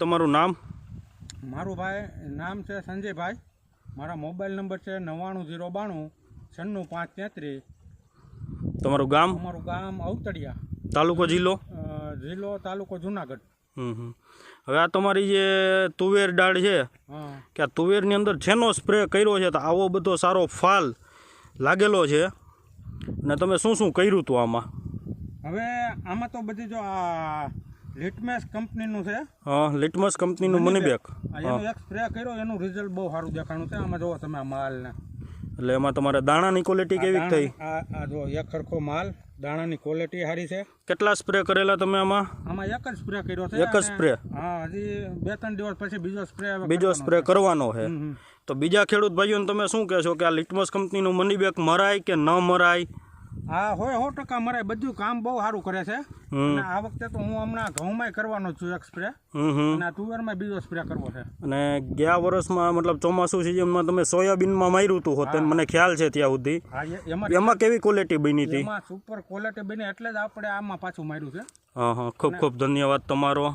તમારું નામ? મારું ભાઈ નામ છે સંજયભાઈ. મારા મોબાઈલ નંબર છે નવ્વાણું જીરો બાણું છન્નું પાંચ તેત્રીસ. તમારું ગામ? અમારું ગામ અવતડિયા. તાલુકો જિલ્લો? જિલ્લો તાલુકો જુનાગઢ. હવે આ તમારી જે તુવેર દાળ છે કે આ તુવેરની અંદર છેનો સ્પ્રે કર્યો છે તો આવો બધો સારો ફાલ લાગેલો છે ને તમે શું શું કર્યું હતું આમાં? હવે આમાં તો બધી જો આ લિટમેસ કંપનીનું છે. હા લિટમસ કંપનીનું મની બેગ એનો એક સ્પ્રે કર્યો એનું રિઝલ્ટ બહુ સારું દેખાણું છે. આમાં જોવો તમે આ માલને. એટલે એમાં તમારે દાણાની ક્વોલિટી કેવી થઈ? આ જો એક સરખો માલ. દાણાની ક્વોલિટી સારી છે. કેટલા સ્પ્રે કરેલા તમે આમાં? આમાં એક જ સ્પ્રે કર્યો છે એક જ સ્પ્રે? હા હજી બે ત્રણ દિવસ પછી બીજો સ્પ્રે બીજો સ્પ્રે કરવાનો છે. તો બીજા ખેડૂત ભાઈઓને તમે શું કહેશો કે આ લિટમસ કંપનીનું મની બેગ મરાય કે ન મરાય? હા હોય સો ટકા મરે બધું કામ બહુ સારું કરે છે. અને આ વખતે તો હું હમણાં ઘઉંમાં કરવાનો છું એક સ્પ્રે અને આ તુવેરમાં બીજો સ્પ્રે કરવો છે. અને ગયા વર્ષમાં મતલબ ચોમાસું સિઝનમાં તમે સોયાબીનમાં માર્યું હતું હોત મને ખ્યાલ છે ત્યાં સુધી. એમાં એમાં કેવી ક્વોલિટી બની હતી? એમાં સુપર ક્વોલિટી બની એટલે જ આપણે આમાં પાછું માર્યું છે. હા હા. ખૂબ ખૂબ ધન્યવાદ તમારો.